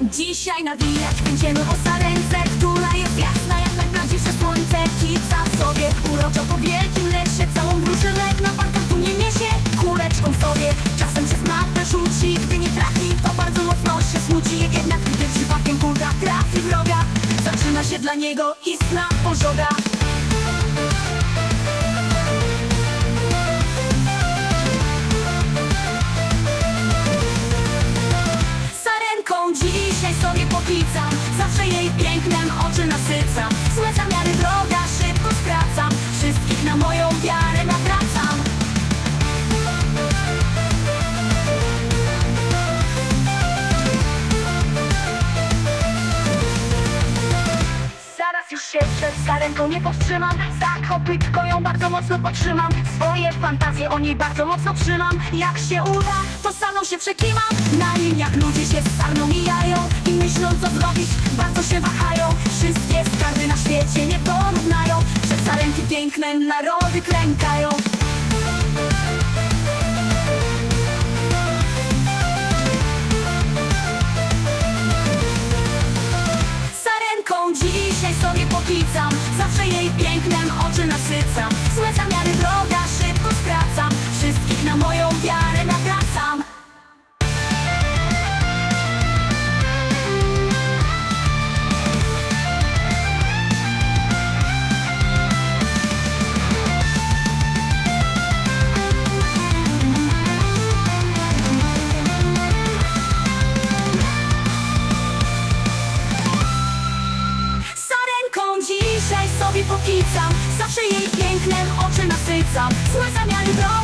Dzisiaj nawijać będziemy o sarence Która jest jasna jak najprawdziwsze słońce. Kica sobie uroczo po wielkim lesie. Całą bruszelę na parkotu nie niesie. Kuleczką sobie czasem przez mapę rzuci Gdy nie trafi. To bardzo mocno się smuci Jednak gdy przypadkiem kulka trafi wroga Zaczyna się dla niego istna pożoga sarenką nie powstrzymam. Za kopytko ją bardzo mocno potrzymam Swoje fantazje o niej bardzo mocno trzymam. Jak się uda, to samą się przekimam. Na liniach ludzie się z sarną mijają I myślą co zrobić, bardzo się wahają. Wszystkie skarby na świecie nie porównają Przed sarenki piękne narody klękają jej pięknem oczy sobie pokicam Zawsze jej pięknem oczy nasycam. Złe zamiary droga